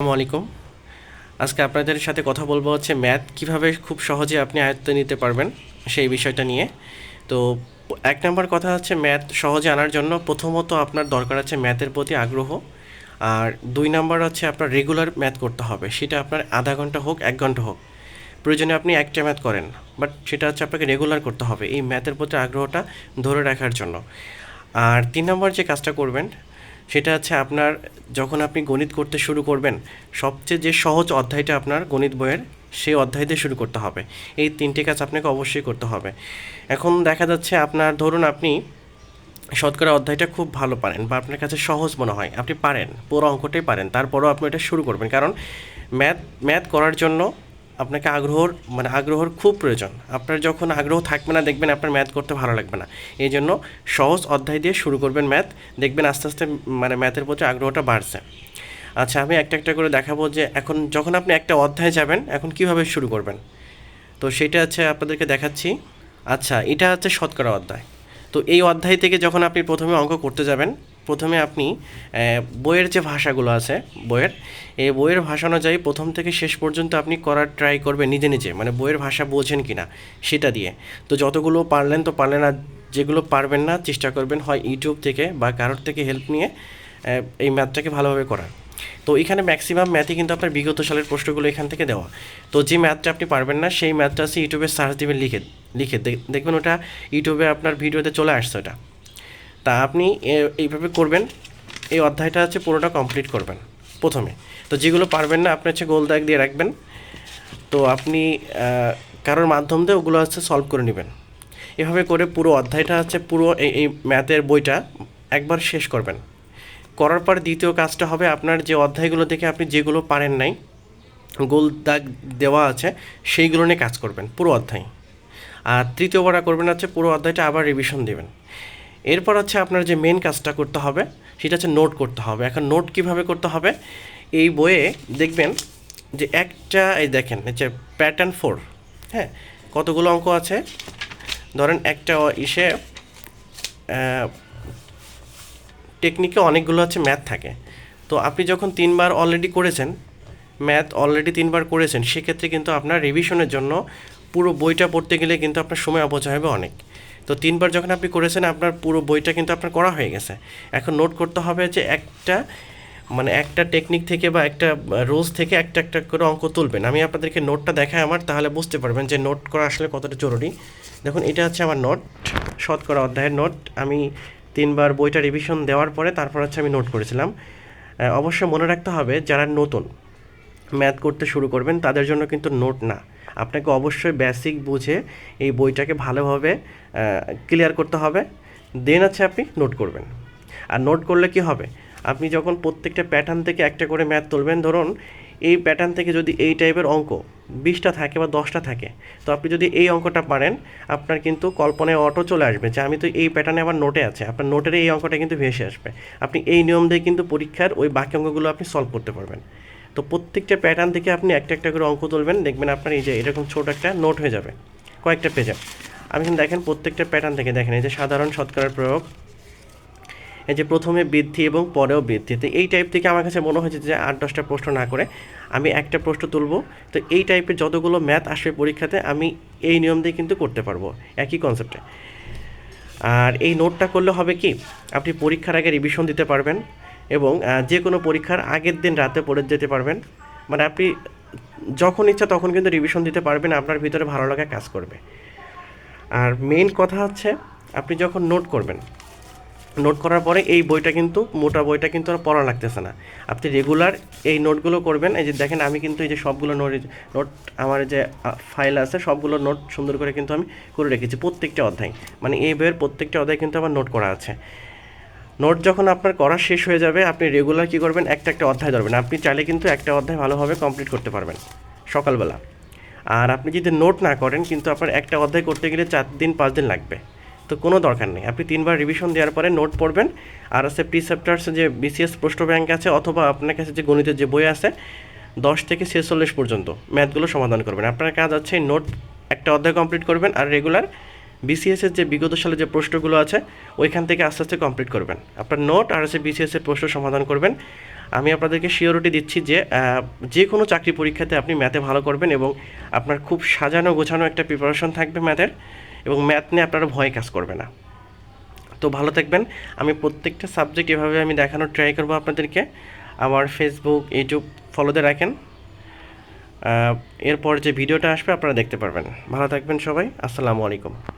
আলাইকুম। আজকে আপনাদের সাথে কথা বলব হচ্ছে ম্যাথ, কীভাবে খুব সহজে আপনি আয়ত্তে নিতে পারবেন সেই বিষয়টা নিয়ে। তো এক নম্বর কথা হচ্ছে ম্যাথ সহজে আনার জন্য প্রথমত আপনার দরকার আছে ম্যাথের প্রতি আগ্রহ। আর দুই নম্বর হচ্ছে আপনার রেগুলার ম্যাথ করতে হবে, সেটা আপনার আধা ঘণ্টা হোক, এক ঘণ্টা হোক। প্রয়োজনে আপনি একটা ম্যাথ করেন, বাট সেটা হচ্ছে আপনাকে রেগুলার করতে হবে এই ম্যাথের প্রতি আগ্রহটা ধরে রাখার জন্য। আর তিন নম্বর যে কাজটা করবেন সেটা হচ্ছে আপনার যখন আপনি গণিত করতে শুরু করবেন, সবচেয়ে যে সহজ অধ্যায়টা আপনার গণিত বইয়ের, সেই অধ্যায় দিয়ে শুরু করতে হবে। এই তিনটে কাজ আপনাকে অবশ্যই করতে হবে। এখন দেখা যাচ্ছে আপনার, ধরুন আপনি শতকরা অধ্যায়টা খুব ভালো পারেন বা আপনার কাছে সহজ মনে হয়, আপনি পারেন, পুরো অঙ্কটাই পারেন, তারপরেও আপনি এটা শুরু করবেন। কারণ ম্যাথ ম্যাথ করার জন্য আপনাকে আগ্রহর মানে আগ্রহর খুব প্রয়োজন। আপনার যখন আগ্রহ থাকবে না, দেখবেন আপনার ম্যাথ করতে ভালো লাগবে না। এই জন্য সহজ অধ্যায় দিয়ে শুরু করবেন ম্যাথ দেখবেন আস্তে আস্তে মানে ম্যাথের প্রতি আগ্রহটা বাড়ছে। আচ্ছা আমি একটা একটা করে দেখাবো যে এখন যখন আপনি একটা অধ্যায় যাবেন, এখন কীভাবে শুরু করবেন? তো সেটা হচ্ছে আপনাদেরকে দেখাচ্ছি। আচ্ছা এটা হচ্ছে শতকরা অধ্যায়। তো এই অধ্যায় থেকে যখন আপনি প্রথমে অঙ্ক করতে যাবেন প্রথমে আপনি বইয়ের যে ভাষাগুলো আছে, বইয়ের এই বইয়ের ভাষা অনুযায়ী প্রথম থেকে শেষ পর্যন্ত আপনি করার ট্রাই করবেন নিজে নিজে মানে বইয়ের ভাষা বোঝেন কি না সেটা দিয়ে। তো যতগুলো পারলেন তো পারলেন, আর যেগুলো পারবেন না, চেষ্টা করবেন হয় ইউটিউব থেকে বা কারোর থেকে হেল্প নিয়ে এই ম্যাথটাকে ভালোভাবে করার। তো এখানে ম্যাক্সিমাম ম্যাথই কিন্তু আপনার বিগত সালের প্রশ্নগুলো এখান থেকে দেওয়া। তো যে ম্যাথটা আপনি পারবেন না, সেই ম্যাথটা আছে ইউটিউবে সার্চ দিবেন, লিখে লিখে। দেখ- দেখবেন ওটা ইউটিউবে আপনার ভিডিওতে চলে আসছে ওটা। তা আপনি এইভাবে করবেন। এই অধ্যায়টা হচ্ছে পুরোটা কমপ্লিট করবেন, প্রথমে। তো যেগুলো পারবেন না, আপনি হচ্ছে গোল দাগ দিয়ে রাখবেন। তো আপনি কারোর মাধ্যম দিয়ে ওগুলো হচ্ছে সলভ করে নেবেন। এভাবে করে পুরো অধ্যায়টা হচ্ছে পুরো এই ম্যাথের বইটা একবার শেষ করবেন। করার পর দ্বিতীয় কাজটা হবে আপনার যে অধ্যায়গুলো দেখে আপনি যেগুলো পারেন নাই, গোল দাগ দেওয়া আছে, সেইগুলো নিয়ে কাজ করবেন, পুরো অধ্যায়। আর তৃতীয়বার করবেন হচ্ছে পুরো অধ্যায়টা আবার রিভিশন দেবেন। এরপর হচ্ছে আপনার যে মেন কাজটা করতে হবে, সেটা হচ্ছে নোট করতে হবে। এখন নোট কীভাবে করতে হবে? এই বইয়ে দেখবেন যে একটা, এই দেখেন হচ্ছে প্যাটার্ন ফোর হ্যাঁ? কতগুলো অঙ্ক আছে? ধরেন একটা ইসে টেকনিকে অনেকগুলো হচ্ছে ম্যাথ থাকে। তো আপনি যখন তিনবার অলরেডি করেছেন ম্যাথ অলরেডি তিনবার করেছেন, সেক্ষেত্রে কিন্তু আপনার রিভিশনের জন্য পুরো বইটা পড়তে গেলে কিন্তু আপনার সময় অপচয় হবে অনেক। তো তিনবার যখন আপনি করেছেন, আপনার পুরো বইটা কিন্তু আপনার করা হয়ে গেছে। এখন নোট করতে হবে যে একটা মানে একটা টেকনিক থেকে বা একটা রোজ থেকে একটা একটা করে অঙ্ক তুলবেন। আমি আপনাদেরকে নোটটা দেখাই আমার, তাহলে বুঝতে পারবেন যে নোট করা আসলে কতটা জরুরি। দেখুন, এটা হচ্ছে আমার নোট শতকরা অধ্যায়ের নোট আমি তিনবার বইটা রিভিশন দেওয়ার পরে তারপর হচ্ছে আমি নোট করেছিলাম। অবশ্যই মনে রাখতে হবে, যারা নতুন ম্যাথ করতে শুরু করবেন, তাদের জন্য কিন্তু নোট না। আপনাকে অবশ্যই বেসিক বুঝে এই বইটাকে ভালোভাবে ক্লিয়ার করতে হবে। দেন আছে আপনি নোট করবেন। আর নোট করলে কি হবে? আপনি যখন প্রত্যেকটা প্যাটার্ন থেকে একটা করে ম্যাথ তুলবেন, ধরুন এই প্যাটার্ন থেকে যদি এই টাইপের অঙ্ক বিশটা থাকে বা দশটা থাকে, তো আপনি যদি এই অঙ্কটা পারেন, আপনার কিন্তু কল্পনায় অটো চলে আসবে যে আমি তো এই প্যাটার্নে আমার নোটে আছে। আপনার নোটের এই অঙ্কটা কিন্তু ভেসে আসবে। আপনি এই নিয়ম দিয়ে কিন্তু পরীক্ষার ওই বাকি অঙ্কগুলো আপনি সলভ করতে পারবেন। তো প্রত্যেকটা প্যাটার্ন থেকে আপনি একটা একটা করে অঙ্ক তুলবেন, দেখবেন আপনার এই যে এরকম ছোটো একটা নোট হয়ে যাবে, কয়েকটা পেজে আপনি কিন্তু দেখেন প্রত্যেকটা প্যাটার্ন থেকে দেখেন, এই যে সাধারণ শতকরার প্রয়োগ, এই যে প্রথমে বৃদ্ধি এবং পরেও বৃদ্ধি। তো এই টাইপ থেকে আমার কাছে মনে হয়েছে যে আট দশটা প্রশ্ন না করে আমি একটা প্রশ্ন তুলব, তো এই টাইপের যতগুলো ম্যাথ আসবে পরীক্ষাতে আমি এই নিয়ম দিয়ে কিন্তু করতে পারব, একই কনসেপ্টে আর এই নোটটা করলে হবে কি, আপনি পরীক্ষার আগে রিভিশন দিতে পারবেন এবং যে কোনো পরীক্ষার আগের দিন রাতে পড়ে যেতে পারবেন। মানে আপনি যখন ইচ্ছা তখন কিন্তু রিভিশন দিতে পারবেন, আপনার ভিতরে ভালো লাগা কাজ করবে। আর মেইন কথা হচ্ছে, আপনি যখন নোট করবেন নোট করার পরে এই বইটা কিন্তু, মোটা বইটা কিন্তু আর পড়া লাগতেছে না। আপনি রেগুলার এই নোটগুলো করবেন, এই যে দেখেন আমি কিন্তু এই যে সবগুলো নোট নোট আমার যে ফাইল আছে, সবগুলো নোট সুন্দর করে কিন্তু আমি করে রেখেছি প্রত্যেকটা অধ্যায়। মানে এই বইয়ের প্রত্যেকটা অধ্যায় কিন্তু আমার নোট করা আছে। নোট যখন আপনার করা শেষ হয়ে যাবে, আপনি রেগুলার কী করবেন? একটা একটা অধ্যায় ধরবেন। আপনি চাইলে কিন্তু একটা অধ্যায় ভালোভাবে কমপ্লিট করতে পারবেন সকালবেলা। আর আপনি যদি নোট না করেন, কিন্তু আপনার একটা অধ্যায় করতে গেলে চার দিন, পাঁচ দিন লাগবে। তো কোনো দরকার নেই। আপনি তিনবার রিভিশন দেওয়ার পরে নোট পড়বেন। আর আছে প্রিসেপ্টার্স যে বিসিএস প্রশ্ন ব্যাংক আছে, অথবা আপনার কাছে যে গণিতের যে বই আছে, দশ থেকে ছেচল্লিশ পর্যন্ত ম্যাথগুলো সমাধান করবেন। আপনার কাজ হচ্ছে নোট একটা অধ্যায় কমপ্লিট করবেন আর রেগুলার বিসিএসের যে বিগত সালে যে প্রশ্নগুলো আছে, ওইখান থেকে আস্তে আস্তে কমপ্লিট করবেন। আপনার নোট আর হচ্ছে বিসিএসের প্রশ্ন সমাধান করবেন। আমি আপনাদেরকে শিওরিটি দিচ্ছি যে যে কোনো চাকরি পরীক্ষাতে আপনি ম্যাথে ভালো করবেন এবং আপনার খুব সাজানো গোছানো একটা প্রিপারেশন থাকবে ম্যাথের এবং ম্যাথ নিয়ে আপনারা ভয় কাজ করবে না। তো ভালো থাকবেন। আমি প্রত্যেকটা সাবজেক্ট এভাবে আমি দেখানোর ট্রাই করব আপনাদেরকে। আমার ফেসবুক ইউটিউব ফলোতে রাখেন। এরপর যে ভিডিওটা আসবে আপনারা দেখতে পারবেন। ভালো থাকবেন সবাই। আসসালামু আলাইকুম।